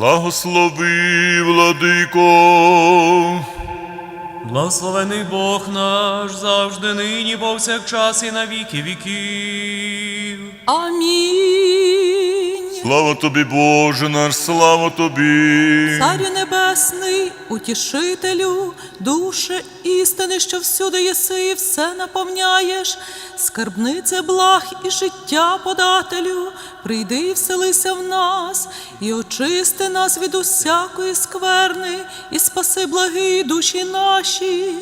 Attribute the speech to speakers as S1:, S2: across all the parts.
S1: Благослови, владико,
S2: Благословений Бог наш завжди нині повсякчас і на віки віків.
S3: Амінь.
S1: Слава тобі, Боже наш, слава тобі.
S3: Царю небесний, утішителю, душе істини, що всюди єси і все наповняєш, скарбнице благ і життя подателю, прийди і вселися в нас, і очисти нас від усякої скверни, і спаси благі душі наші.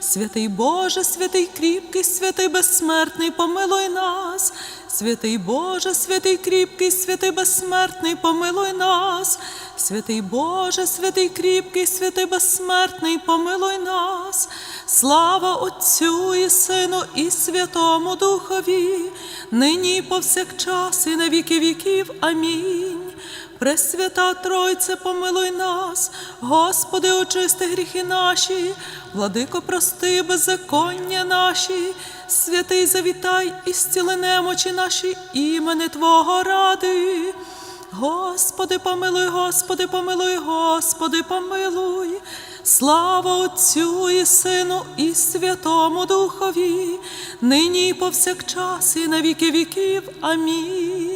S3: Святий Боже, святий кріпкий, святий безсмертний, помилуй нас. Святий Боже, святий кріпкий, святий безсмертний, помилуй нас. Святий Боже, святий кріпкий, святий безсмертний, помилуй нас. Слава Отцю і Сину, і Святому Духові, нині і повсякчас, і на віки віків. Амінь. Пресвята Тройце, помилуй нас, Господи, очисти гріхи наші, владико, прости беззаконня наші, святий завітай і зціли немочі наші імени Твого ради. Господи, помилуй, Господи, помилуй, Господи, помилуй. Слава Отцю і Сину, і Святому Духові, нині і повсякчас, і на віки віків. Амінь.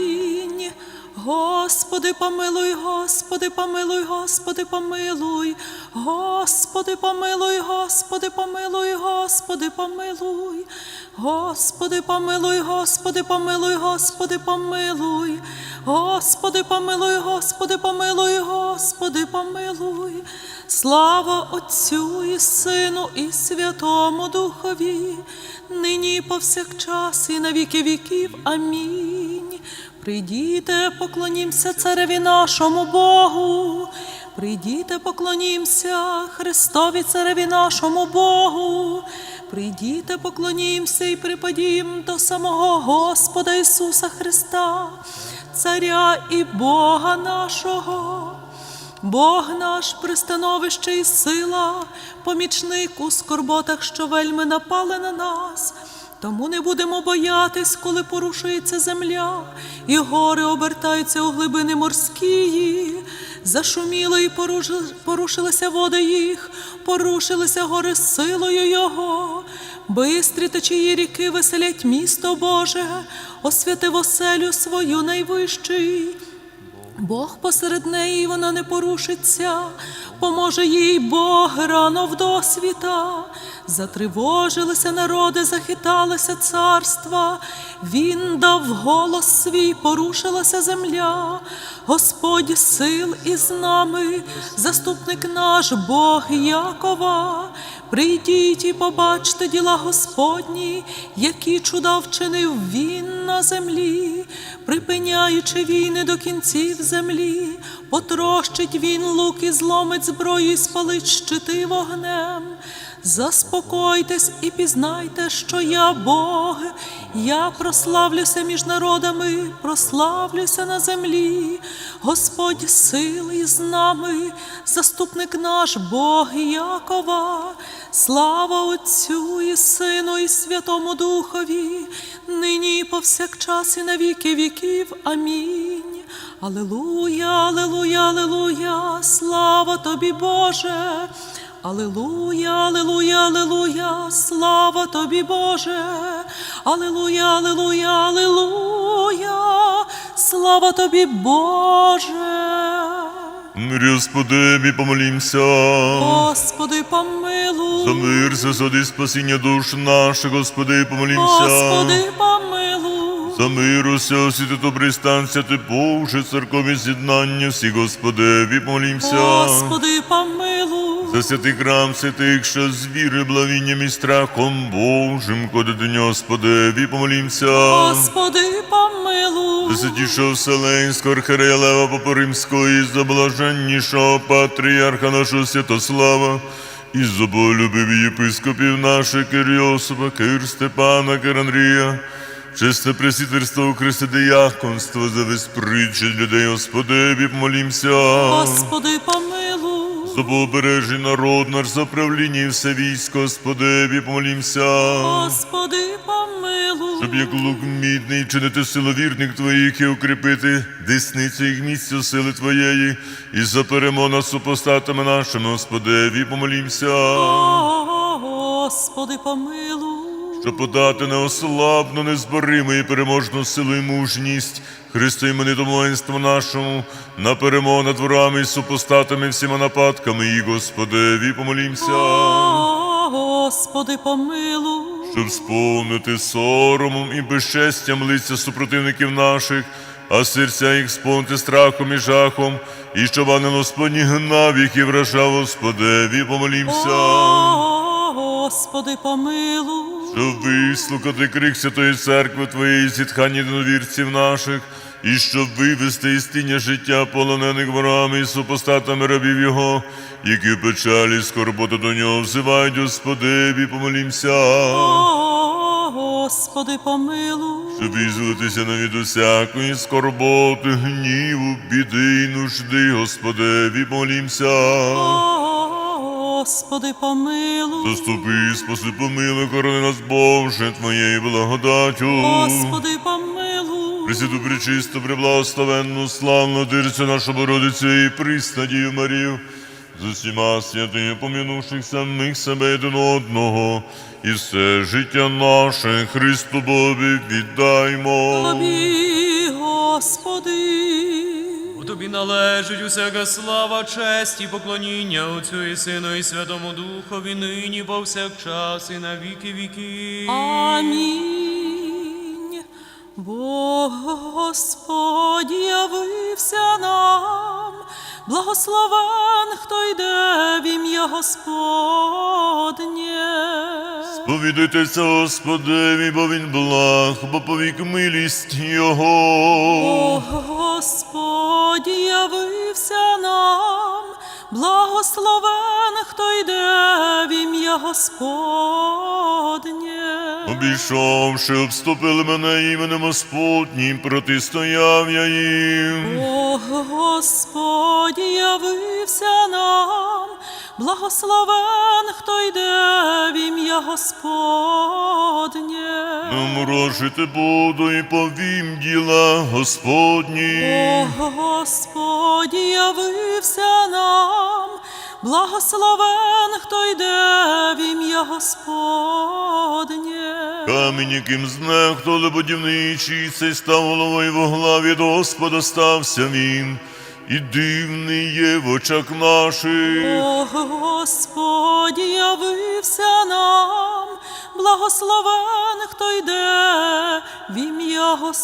S3: Господи, помилуй, Господи, помилуй, Господи, помилуй, Господи, помилуй, Господи, помилуй, Господи, помилуй, Господи, помилуй, Господи, помилуй, Господи, помилуй, Господи, помилуй, Господи, помилуй, Господи, помилуй. Слава Отцю і Сину, і Святому Духові, нині і повсякчас, і на віки віків. Амінь. Прийдіте, поклонімся цареві нашому Богу. Прийдіте, поклонімся Христові цареві нашому Богу. Прийдіте, поклонімся і припадім до самого Господа Ісуса Христа, Царя і Бога нашого. Бог наш пристановище і сила, помічник у скорботах, що вельми напали на нас. Тому не будемо боятись, коли порушується земля, і гори обертаються у глибини морські. Зашуміли і поруши- порушилися води їх, порушилися гори силою Його. Бистрі течії ріки веселять місто Боже, освятив оселю свою найвищий. Бог посеред неї вона не порушиться, поможе їй Бог рано в досвіта. Затривожилися народи, захиталися царства, Він дав голос свій, порушилася земля, Господь сил із нами, заступник наш Бог Якова. Прийдіть і побачте діла Господні, які чуда вчинив він на землі, припиняючи війни до кінців землі, потрощить він лук і зломить зброю і спалить щити вогнем. Заспокойтесь і пізнайте, що я Бог, я прославлюся між народами, прославлюся на землі. Господь сил із нами, заступник наш Бог Якова. Слава Отцю і Сину, і Святому Духові, нині і повсякчас, і на віки віків. Амінь. Алелуя, алелуя, алелуя, слава тобі, Боже. Алелуя, алелуя, алелуя, слава тобі, Боже. Алелуя, алелуя, алелуя, слава тобі, Боже.
S1: Господи, помолімся.
S3: Господи, помилуй.
S1: За мир, за спасіння душ наших, Господи, помолімся.
S3: Господи, помилуй.
S1: За миру всього світу добрий стан, святи Боже, церкові з'єднання, всі Господеві молімся.
S3: Господи, помилуй.
S1: За святий храм святих, що з віри, благовінням і страхом Божим, коли до нього Господеві помолімся.
S3: Господи, помилуй.
S1: За святішого Вселенського архиерея Лева Папа Римського і за блаженнішого патріарха нашого Святослава, і за болюбиві єпископів наших Кирйосипа, Кир Степана, Кир Андрія, чесне пресвітерство у Христе Діяконство, за притчі людей Господеві помолімся.
S3: Господи, помилуй.
S1: За побережжя народ наш, за правління і все військо, Господеві помолімся.
S3: Господи, помилуй.
S1: Щоб як лук мідний чинити силовірник твоїх і укріпити десницю їх місцю сили твоєї, і за перемо супостатами нашими, Господеві, помолімся,
S3: Господи, помилуй.
S1: Щоб подати неослабну, незбориму і переможну силу і мужність Христу іменитому воїнству нашому, на перемогу над ворами і супостатами всіма нападками, і Господеві, помолімся.
S3: Господи, помилуй.
S1: щоб сповнити соромом і безчестям лиця супротивників наших, а серця їх сповнити страхом і жахом, і щоб ангел Господній гнав їх і вражав Господеві, помолімся,
S3: Господи, помилуй.
S1: Щоб вислухати крик Святої Церкви Твоєї зітхання єдиновірців наших, і щоб вивести із тіння життя полонених ворами і супостатами рабів Його, які в печалі і скорботу до нього взивають, Господеві, помолімся.
S3: Господи, помилуй.
S1: щоб визволитися навіть усякої скорботи, гніву, біди й нужди, Господеві, молімся.
S3: Господи, помилуй.
S1: Заступи, спаси, помилуй, корони нас, Боже, Твоєю благодаттю.
S3: Господи, помилуй.
S1: Пресвяту, пречисту, преблагословенну, славну Дирцю нашу Бородицю і приснадію Марію, з усіма святими, помінувших самих себе один одного, і все життя наше Христу Бобі віддаймо.
S3: Тобі, Господи.
S2: Тобі належить усяка слава, честь і поклоніння Отцю і Сину і Святому Духові, нині повсякчас і на віки віки.
S3: Амінь. Бог Господь явився нам, благословен, хто йде в ім'я Господнє.
S1: Сповідайтеся, Господеві, бо він благ, бо повік милість Його.
S3: О, Господь явився нам, благословен, хто йде в ім'я Господнє.
S1: Обійшовши, обступили мене іменем Господнім, протистояв я їм.
S3: О Господь явився нам, благословен, хто йде в ім'я Господнє.
S1: Морожити буду і повім діла Господні.
S3: Бог Господь явився нам, благословен, хто йде в ім'я Господнє.
S1: Камінь, яким знехтували будівничі, цей став головою во главі Господа стався він, і дивний є в очах наших.
S3: Бог Господь явився нам, благословен, хто йде в ім'я Господнє.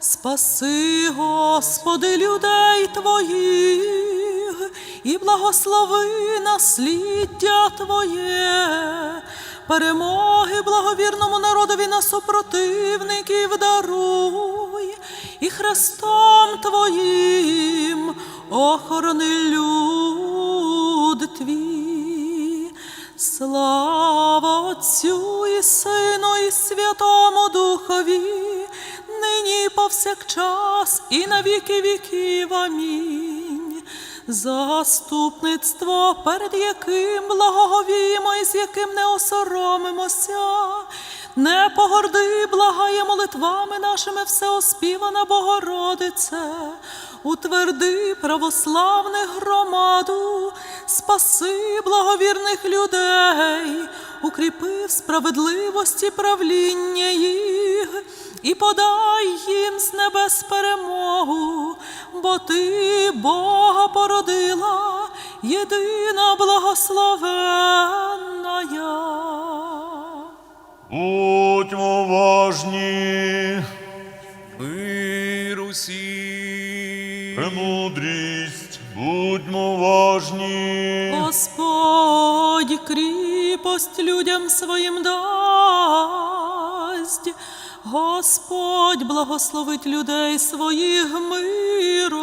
S3: Спаси, Господи, людей Твоїх і благослови насліддя Твоє, перемоги благовірному народові на супротивників даруй, і Христом Твоїм охорони люд Твій. Слава Отцю і Сину, і Святому Духові, нині повсякчас, і на віки віків. Амінь. Заступництво, перед яким благоговіємо і з яким не осоромимося. Не погорди, благає молитвами нашими всеоспівана Богородице, утверди православних громаду, спаси благовірних людей, укріпи в справедливості правління їх і подай їм з небес перемогу, бо ти Бога породила, єдина благословенна.
S1: Будьмо уважні,
S2: Мир усім.
S1: премудрість, будьмо уважні.
S3: Господь кріпость людям своїм дасть. Господь благословить людей своїх миром.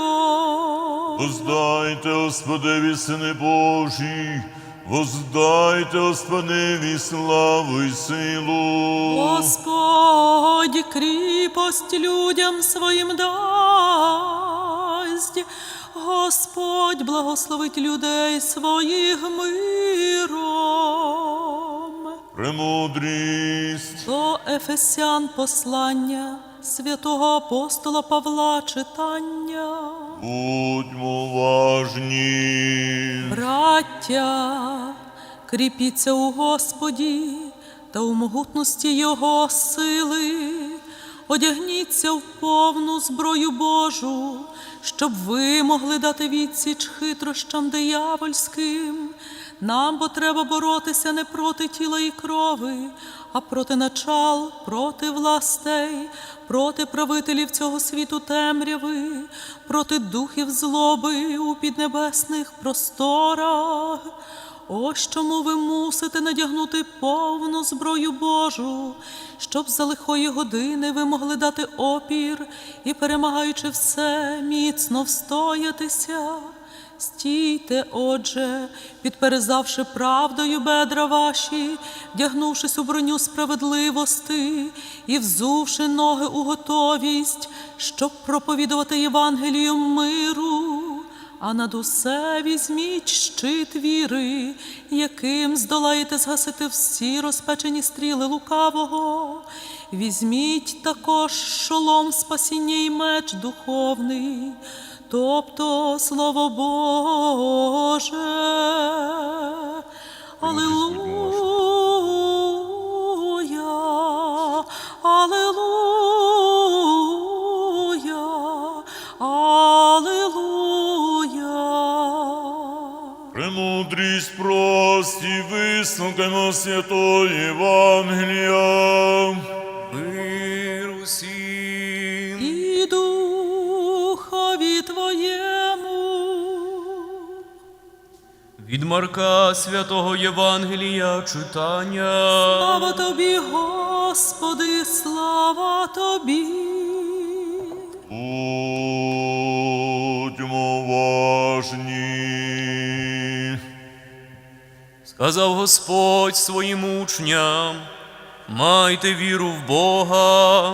S1: Воздайте Господеві, сини Божі, воздайте Господеві славу й силу.
S3: Господь кріпость людям своїм дасть. Господь благословить людей своїх миром.
S1: Премудрість,
S3: До Ефесян послання святого апостола Павла читання.
S1: Будьмо важні.
S3: Браття, кріпіться у Господі та у могутності Його сили, одягніться в повну зброю Божу, щоб ви могли дати відсіч хитрощам диявольським. Нам бо треба боротися не проти тіла і крови, а проти начал, проти властей, проти правителів цього світу темряви, проти духів злоби у піднебесних просторах. Ось чому ви мусите надягнути повну зброю Божу, щоб за лихої години ви могли дати опір і, перемагаючи все, міцно встоятися. Стійте, отже, підперезавши правдою бедра ваші, вдягнувшись у броню справедливости і взувши ноги у готовість, щоб проповідувати Євангелію миру. А над усе візьміть щит віри, яким здолаєте згасити всі розпечені стріли лукавого. Візьміть також шолом спасіння і меч духовний, тобто Слово Боже. Алілуя, Алілуя, Алілуя.
S1: Премудрість прості, вислухаймо святої Євангелія.
S2: Від Марка святого Євангелія читання.
S3: Слава Тобі, Господи, слава Тобі.
S1: Будьмо уважні.
S2: Сказав Господь своїм учням, майте віру в Бога.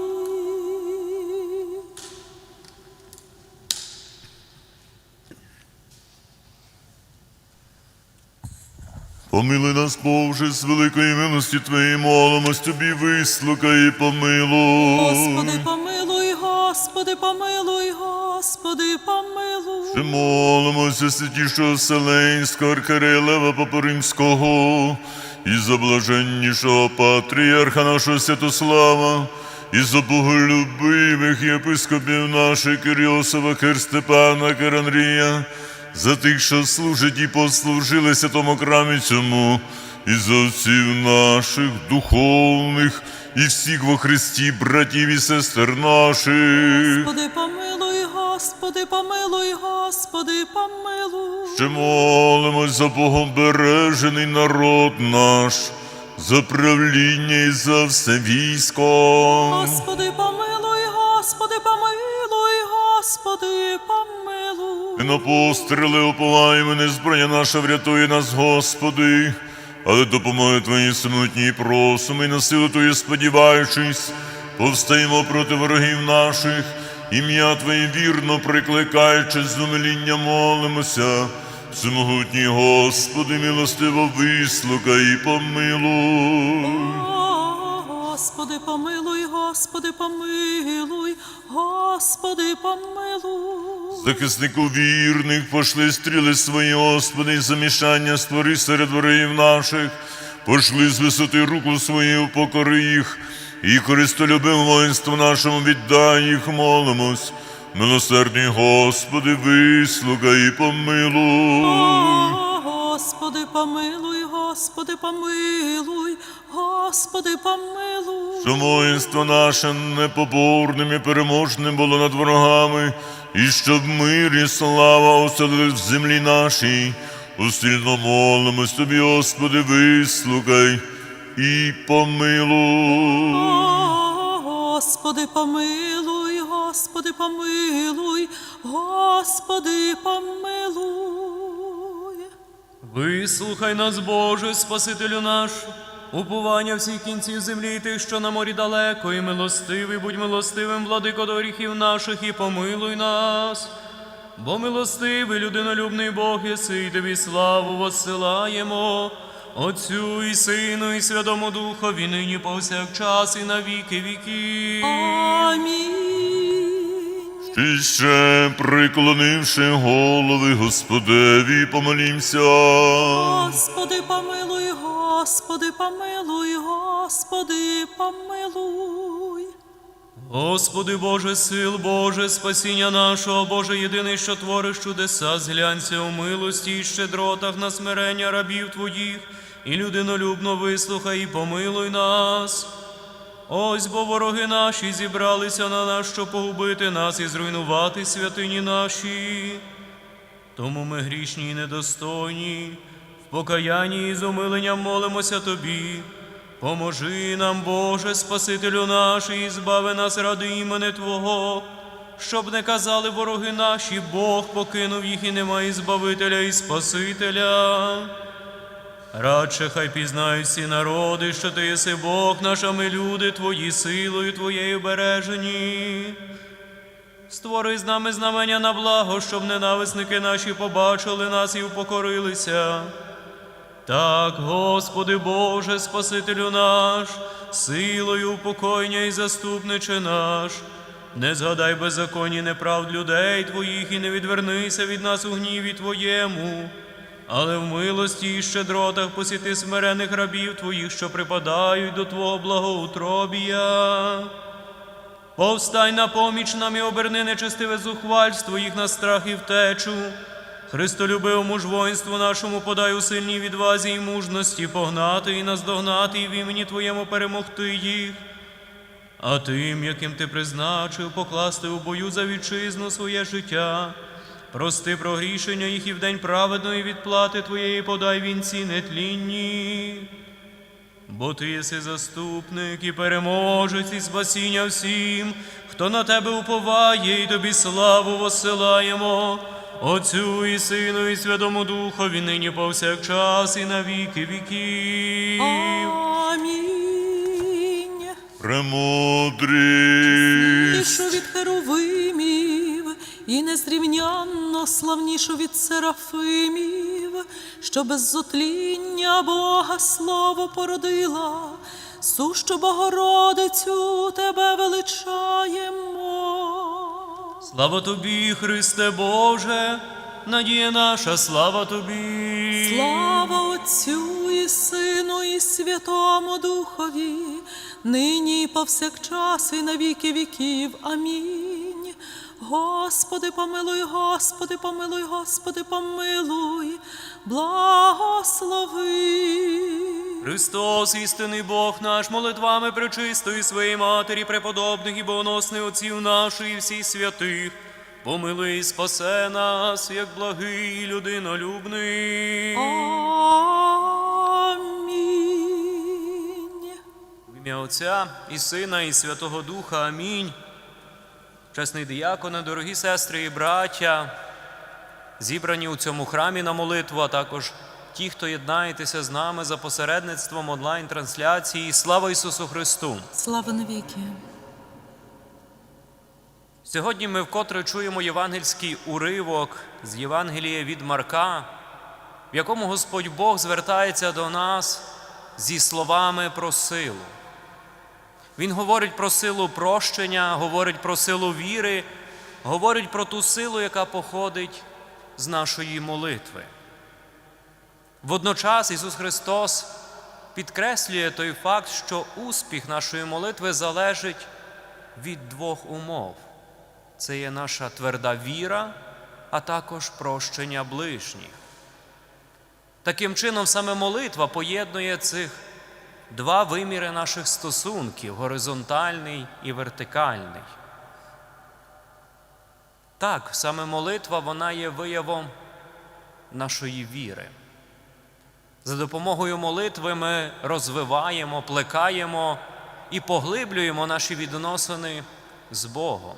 S1: Помилуй нас, Боже, з великої милості Твоєї молимось Тобі, вислухай і помилуй.
S3: Господи, помилуй, Господи, помилуй, Господи, помилуй.
S1: Ще молимося святішого Вселенського архиерея Папа Римського і за блаженнішого патріарха нашого Святослава, і за боголюбивих єпископів наших Кирйосова, Кир Степана, Кир Андрія, за тих, що служать і послужили святому храмі цьому, і за отців наших духовних, і всіх во Христі, братів і сестер наших.
S3: Господи, помилуй, Господи, помилуй, Господи, помилуй.
S1: Ще молимось за Богом бережений народ наш, за правління і за все військо.
S3: Господи, помилуй, Господи, помилуй, Господи, помилуй.
S1: Ти на постріли уповаємо, не зброя наша врятує нас, Господи, але допомоги Твої самотній просимо і на силу Твою сподіваючись, повстаємо проти ворогів наших, ім'я Твоє вірно прикликаючи з умиління молимося. Всемогутній Господи, милостиво вислухай і помилуй.
S3: Господи, помилуй, Господи, помилуй, Господи, помилуй.
S1: Захиснику вірних пошли стріли свої, Господи, і замішання створи серед ворогів наших, пошли з висоти руку свою, покори їх, і користолюбим воїнству нашому віддай їх, молимось. Милосердний Господи, вислухай і помилуй.
S3: Господи, помилуй, Господи, помилуй, Господи, помилуй.
S1: Що воїнство наше непоборним і переможним було над ворогами, і щоб мир і слава оселились в землі нашій. Усильно молимось тобі, Господи, вислухай і помилуй.
S3: Господи, помилуй, Господи, помилуй, Господи, помилуй.
S2: Вислухай нас, Боже, Спасителю наш, уповання всіх кінців землі, тих, що на морі далеко, і милостивий, будь милостивим, владико до гріхів наших, і помилуй нас. Бо милостивий, людинолюбний Бог єси, тобі славу воссилаємо. Отцю і Сину, і Святому Духові, нині повсякчас, і на віки віків.
S3: Амінь.
S1: І ще приклонивши голови Господеві, помолімся.
S3: Господи, помилуй, Господи, помилуй, Господи, помилуй.
S2: Господи Боже, сил Боже, спасіння нашого, Боже, єдиний, що твориш чудеса, зглянься у милості і щедротах на смирення рабів Твоїх, і людинолюбно вислухай і помилуй нас. Ось бо вороги наші зібралися на нас, щоб погубити нас і зруйнувати святині наші. Тому ми грішні і недостойні, в покаянні і з умиленням молимося Тобі. Поможи нам, Боже, Спасителю наш, і збави нас ради імени Твого, щоб не казали вороги наші, Бог покинув їх і немає Збавителя і Спасителя. Радше хай пізнають всі народи, що ти єси Бог наш, а ми люди Твої силою Твоєю бережені. Створи з нами знамення на благо, щоб ненависники наші побачили нас і упокорилися. Так, Господи Боже, Спасителю наш, силою упокоєння і заступниче наш, не згадай беззаконні неправд людей Твоїх і не відвернися від нас у гніві Твоєму, але в милості і щедротах посіти смирених рабів Твоїх, що припадають до Твого благоутробія. Повстань на поміч нам і оберни нечестиве зухвальство їх на страх і втечу. Христолюбивому ж воїнству нашому подай у сильній відвазі і мужності погнати і наздогнати, і в імені Твоєму перемогти їх. А тим, яким ти призначив, покласти у бою за вітчизну своє життя. Прости прогрішення їх і в день праведної відплати Твоєї подай вінці нетлінні. Бо ти єси заступник і переможець і спасіння всім, хто на тебе уповає, і тобі славу воссилаємо, Отцю і Сину, і Святому Духові, нині повсякчас, і на віки віків.
S3: Амінь.
S1: Премудрість.
S3: Славнішу від херовимів, і незрівнянно славнішу від серафимів, що без зотління Бога слово породила, сущу Богородицю тебе величаємо.
S2: Слава тобі, Христе Боже, надія наша, слава тобі.
S3: Слава Отцю і Сину, і Святому Духові, нині і повсякчас, і на віки віків. Амінь. Господи, помилуй, Господи, помилуй, Господи, помилуй, благослови.
S2: Христос, істинний Бог наш, молитвами пречистої своєї матері, преподобних і богоносних отців наших і всіх святих, помилуй і спасе нас, як благий і людинолюбний.
S3: Амінь.
S2: В ім'я Отця і Сина, і Святого Духа. Амінь. Чесний діяконе, дорогі сестри і браття, зібрані у цьому храмі на молитву, а також ті, хто єднаєтеся з нами за посередництвом онлайн-трансляції. Слава Ісусу Христу!
S3: Слава навіки.
S2: Сьогодні ми вкотре чуємо євангельський уривок з Євангелія від Марка, в якому Господь Бог звертається до нас зі словами про силу. Він говорить про силу прощення, говорить про силу віри, говорить про ту силу, яка походить з нашої молитви. Водночас Ісус Христос підкреслює той факт, що успіх нашої молитви залежить від двох умов. Це є наша тверда віра, а також прощення ближніх. Таким чином, саме молитва поєднує цих два виміри наших стосунків горизонтальний і вертикальний. Так, саме молитва вона є виявом нашої віри. За допомогою молитви ми розвиваємо, плекаємо і поглиблюємо наші відносини з Богом.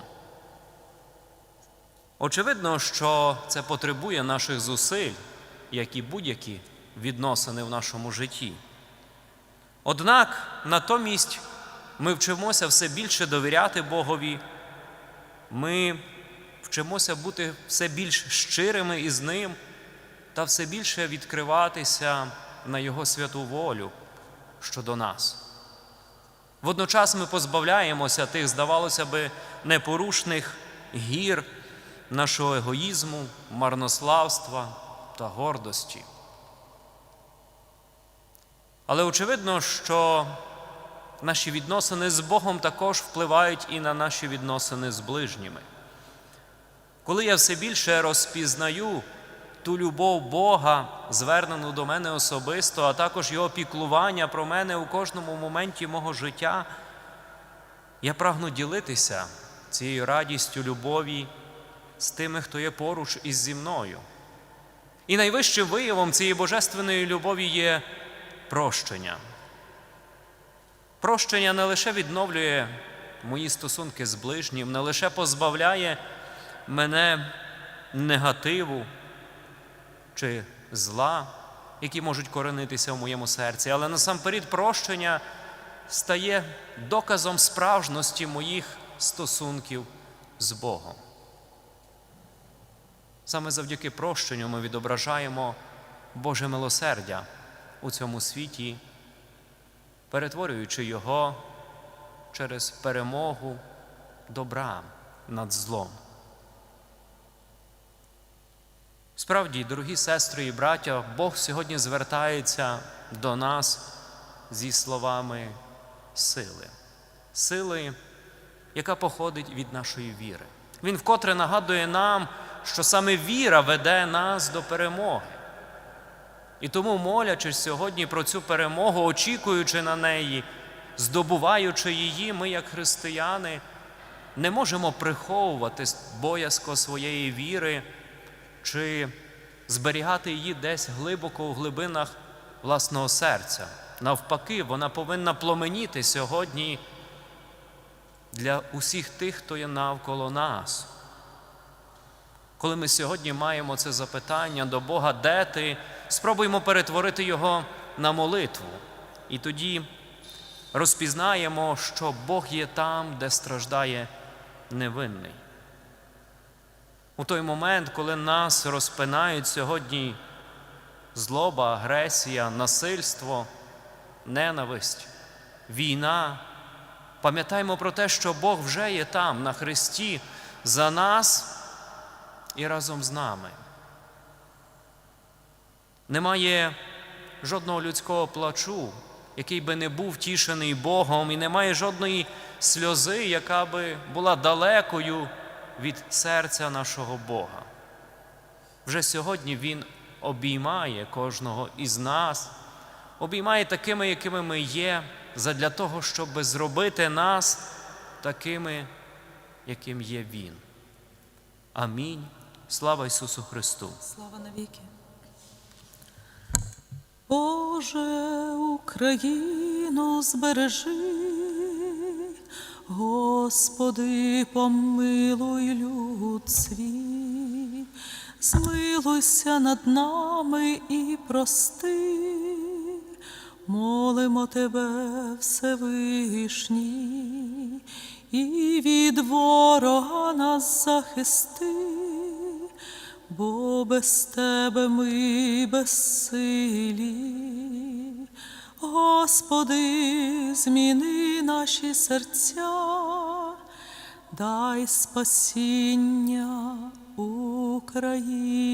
S2: Очевидно, що це потребує наших зусиль, як і будь-які відносини в нашому житті. Однак натомість ми вчимося все більше довіряти Богові, ми вчимося бути все більш щирими із Ним та все більше відкриватися на Його святу волю щодо нас. Водночас ми позбавляємося тих, здавалося би, непорушних гір нашого егоїзму, марнославства та гордості. Але очевидно, що наші відносини з Богом також впливають і на наші відносини з ближніми. Коли я все більше розпізнаю ту любов Бога, звернену до мене особисто, а також Його піклування про мене у кожному моменті мого життя, я прагну ділитися цією радістю любові з тими, хто є поруч із зі мною. І найвищим виявом цієї божественної любові є прощення. Прощення не лише відновлює мої стосунки з ближнім, не лише позбавляє мене негативу чи зла, які можуть коренитися в моєму серці, але насамперед прощення стає доказом справжності моїх стосунків з Богом. Саме завдяки прощенню ми відображаємо Боже милосердя у цьому світі, перетворюючи його через перемогу добра над злом. Справді, дорогі сестри і браття, Бог сьогодні звертається до нас зі словами сили, сили, яка походить від нашої віри. Він вкотре нагадує нам, що саме віра веде нас до перемоги. І тому, молячись сьогодні про цю перемогу, очікуючи на неї, здобуваючи її, ми, як християни, не можемо приховувати боязко своєї віри чи зберігати її десь глибоко у глибинах власного серця. Навпаки, вона повинна пломеніти сьогодні для усіх тих, хто є навколо нас. Коли ми сьогодні маємо це запитання до Бога, де ти, спробуємо перетворити його на молитву. І тоді розпізнаємо, що Бог є там, де страждає невинний. У той момент, коли нас розпинають сьогодні злоба, агресія, насильство, ненависть, війна, пам'ятаємо про те, що Бог вже є там, на Христі, за нас і разом з нами. Немає жодного людського плачу, який би не був тішений Богом, і немає жодної сльози, яка би була далекою від серця нашого Бога. Вже сьогодні Він обіймає кожного із нас, обіймає такими, якими ми є, задля того, щоб зробити нас такими, яким є Він. Амінь. Слава Ісусу Христу!
S3: Слава навіки. Боже, Україну збережи, Господи, помилуй люд свій, змилуйся над нами і прости. Молимо тебе, Всевишній, і від ворога нас захисти, бо без тебе ми безсилі. Господи, зміни наші серця, дай спасіння Україні.